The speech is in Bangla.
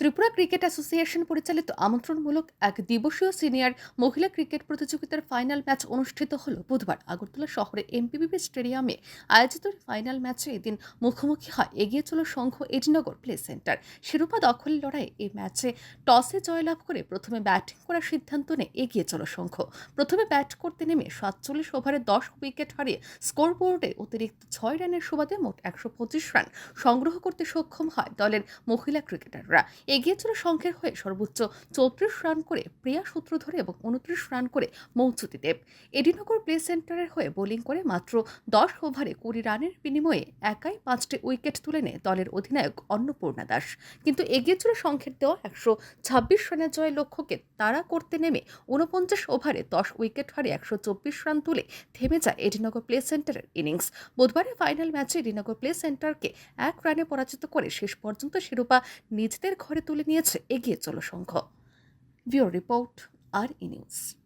ত্রিপুরা ক্রিকেট অ্যাসোসিয়েশন পরিচালিত আমন্ত্রণমূলক এক দিবসীয় সিনিয়র মহিলা ক্রিকেট প্রতিযোগিতার ফাইনাল ম্যাচ অনুষ্ঠিত হল বুধবার। আগরতলা শহরে এমপিবিবি স্টেডিয়ামে আয়োজিত ফাইনাল ম্যাচে এদিন মুখোমুখি হয়। এগিয়ে চলো সংঘ এডিনগর প্লে সেন্টার। শিরোপা দখলের লড়াইয়ে এই ম্যাচে টসে জয়লাভ করে প্রথমে ব্যাটিং করার সিদ্ধান্ত নেয় এগিয়ে চলো সংঘ। প্রথমে ব্যাট করতে নেমে সাতচল্লিশ ওভারে দশ উইকেট হারিয়ে স্কোরবোর্ডে অতিরিক্ত ছয় রানের সুবাদে মোট একশো পঁচিশ রান সংগ্রহ করতে সক্ষম হয় দলের মহিলা ক্রিকেটাররা। এগিয়ে ছিল সংঘের হয়ে সর্বোচ্চ চৌত্রিশ রান করে প্রিয়া সূত্রধর এবং উনত্রিশ রান করে মৌচুতি দেব এডিনগর প্লে সেন্টারের হয়ে বোলিং করে মাত্র দশ ওভারে কুড়ি রানের বিনিময়ে একাই পাঁচটি উইকেট তুলে নেয় দলের অধিনায়ক অন্নপূর্ণা দাস। কিন্তু এগিয়ে ছিল সংঘের দেওয়া একশো ছাব্বিশ রানের জয় লক্ষ্যকে তাড়া করতে নেমে ঊনপঞ্চাশ ওভারে দশ উইকেট হারে একশো চব্বিশ রান তুলে থেমে যায় এডিনগর প্লে সেন্টারের ইনিংস। বুধবারের ফাইনাল ম্যাচে এডিনগর প্লে সেন্টারকে এক রানে পরাজিত করে শেষ পর্যন্ত শিরোপা নিজেদের ঘরে তুলে নিয়েছে এগিয়ে চলো সংঘ। Bureau report R E news.